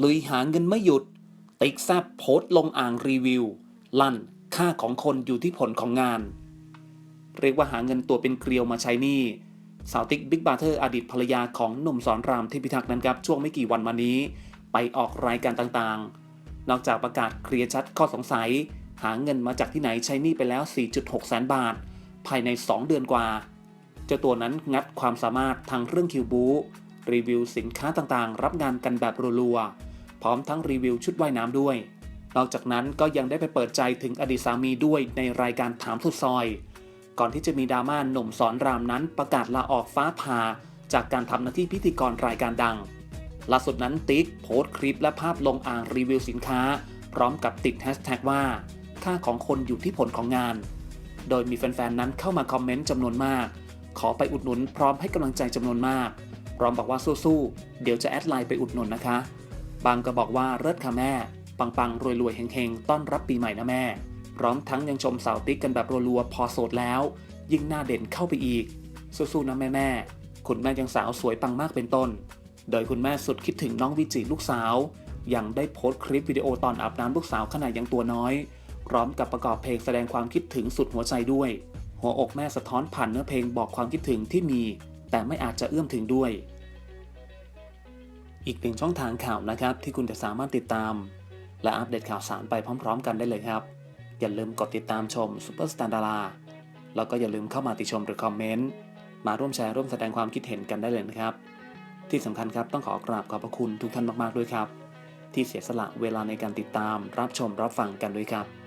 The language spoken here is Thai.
ลุยหาเงินไม่หยุด ติ๊กแซบโพสต์ลงอ่างรีวิว ลั่นค่าของคนอยู่ที่ผลของงาน เรียกว่าหาเงินตัวเป็นเกลียวมาใช้นี้สาวติ๊กบิ๊กบาเทอร์อดีตภรรยาของหนุ่มสอนรามเทพิทักษ์นั้นครับ ช่วงไม่กี่วันมานี้ ไปออกรายการต่างๆ นอกจากประกาศเคลียร์ชัดข้อสงสัย หาเงินมาจากที่ไหนใช้นี้ไปแล้ว 4.6 แสนบาท ภายใน 2 เดือนกว่า เจ้าตัวนั้นงัดความสามารถทางเรื่องคิวบู รีวิวสินค้าต่างๆ รับงานกันแบบรัวๆ พร้อมทั้งรีวิวชุดว่ายน้ำด้วย นอกจากนั้นก็ยังได้ไปเปิดใจถึงอดีตสามีด้วยในรายการถามสุดซอย ก่อนที่จะมีดราม่าหนุ่มสอนรามนั้นประกาศลาออกฟ้าผ่าจากการทำหน้าที่พิธีกรรายการดัง ล่าสุดนั้นติ๊กโพสต์คลิปและภาพลงอ่างรีวิวสินค้า พร้อมกับติดแฮชแท็กว่า ค่าของคนอยู่ที่ผลของงาน โดยมีแฟนๆนั้นเข้ามาคอมเมนต์จำนวนมาก ขอไปอุดหนุนพร้อมให้กำลังใจจำนวนมาก พร้อมบอกว่าสู้ๆ เดี๋ยวจะแอดไลน์ไปอุดหนุนนะคะ บางก็บอกว่าเลิศค่ะแม่ ปังๆ รวยๆ เฮงๆ ต้อนรับปีใหม่นะแม่ พร้อมทั้งยังชมสาวติ๊กกันแบบรัวๆ พอโสดแล้ว ยิ่งหน้าเด่นเข้าไปอีก สู้ๆ นะแม่แม่ คุณแม่ยังสาวสวยปังมากเป็นต้น โดยคุณแม่สุดคิดถึงน้องวิจิลูกสาว ยังได้โพสต์คลิปวิดีโอตอนอาบน้ำลูกสาวขณะยังตัวน้อย พร้อมกับประกอบเพลงแสดงความคิดถึงสุดหัวใจด้วย หัวอกแม่สะท้อนผ่านเนื้อเพลงบอกความคิดถึงที่มี แต่ไม่อาจจะเอื้อมถึงด้วย อีกหนึ่งช่องทางข่าวนะครับ ที่คุณจะสามารถติดตาม และอัปเดตข่าวสารไปพร้อม ๆ กันได้เลยครับ อย่าลืมกดติดตามชมซูเปอร์สตาร์ดาราแล้วก็อย่าลืมเข้ามาติชมหรือคอมเมนต์มาร่วมแชร์ร่วมแสดงความคิดเห็นกันได้เลยนะครับ ที่สำคัญครับต้องขอกราบขอบพระคุณทุกท่านมากๆด้วยครับ ที่เสียสละเวลาในการติดตามรับชมรับฟังกันด้วยครับ